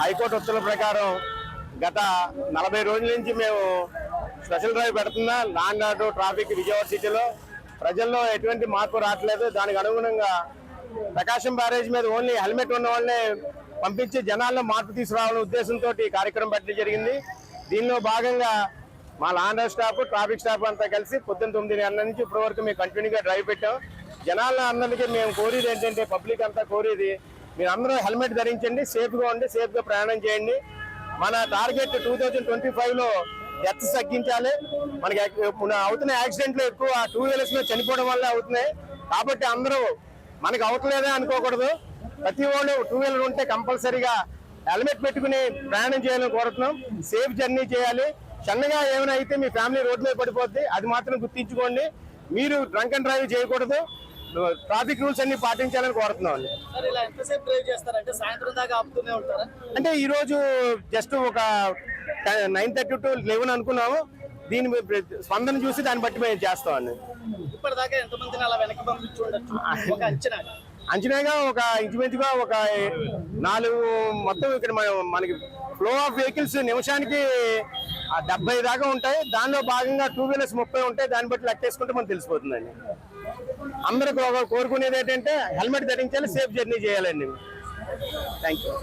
High court ఉత్తర్వుల ప్రకారం గత నలభై రోజుల నుంచి మేము స్పెషల్ డ్రైవ్ పెడుతున్నా. లాండ్ ట్రాఫిక్ విజయవాడ సిటీలో. ప్రజల్లో ఎటువంటి మార్పు రావట్లేదు. దానికి అనుగుణంగా ప్రకాశం బ్యారేజ్ మీద ఓన్లీ హెల్మెట్ ఉన్న వాళ్ళనే పంపించి జనాల్లో మార్పు తీసుకురావాలనే ఉద్దేశంతో ఈ కార్యక్రమం పెట్టడం జరిగింది. దీనిలో భాగంగా మా law and order staff traffic staff అంతా కలిసి పొద్దున్న తొమ్మిది గంటల నుంచి ఇప్పటి వరకు మేము కంటిన్యూగా డ్రైవ్ పెట్టాం. జనాల అందరికీ మేము కోరేది ఏంటంటే పబ్లిక్ అంతా కోరేది మీరు అందరూ హెల్మెట్ ధరించండి సేఫ్గా ఉండి సేఫ్గా ప్రయాణం చేయండి. మన టార్గెట్ టూ థౌజండ్ ట్వంటీ ఫైవ్లో డెత్స్ తగ్గించాలి. మనకి అవుతున్న యాక్సిడెంట్లు ఎక్కువ టూ వీలర్స్లో చనిపోవడం వల్ల అవుతున్నాయి. కాబట్టి అందరూ మనకి అవట్లేదే అనుకోకూడదు. ప్రతి వాళ్ళు టూ వీలర్ ఉంటే కంపల్సరీగా హెల్మెట్ పెట్టుకుని ప్రయాణం చేయాలని కోరుతున్నాం. సేఫ్ జర్నీ చేయాలి. చిన్నగా ఏమైనా అయితే మీ ఫ్యామిలీ రోడ్ మీద పడిపోద్ది. అది మాత్రం గుర్తించుకోండి. మీరు డ్రంక్ అండ్ డ్రైవ్ చేయకూడదు. ట్రాఫిక్ రూల్స్ అన్ని పాటించాలని కోరుతున్నాం అండి సార్ ఇలా ఎంతసేపు డ్రైవ్ చేస్తారంటే సాయంత్రం దాకా ఆపుతూనే ఉంటారా? అంటే ఈ రోజు జస్ట్ ఒక నైన్ థర్టీ టు లెవెన్ అనుకున్నాము. దీని స్పందన చూసి దాన్ని బట్టి మేము చేస్తామండి. ఇప్పటిదాకా ఎంతమందిని అలా వెనక్కి పంపించి ఉండొచ్చు? ఒక అంచనా. అంచనాగా ఒక ఇంచుమించుగా ఒక నాలుగు మొత్తం ఇక్కడ మన- మనకి ఫ్లో ఆఫ్ వెహికల్స్ నిమిషానికి ఆ డెబ్బై దాకా ఉంటాయి. దానిలో భాగంగా టూ వీలర్స్ ముప్పై ఉంటాయి. దాన్ని బట్టి లెక్కేసుకుంటే మనకు తెలిసిపోతుందండి. అందరూ కోరుకునేది ఏంటంటే హెల్మెట్ ధరించాలి సేఫ్ జర్నీ చేయాలండి. Thank you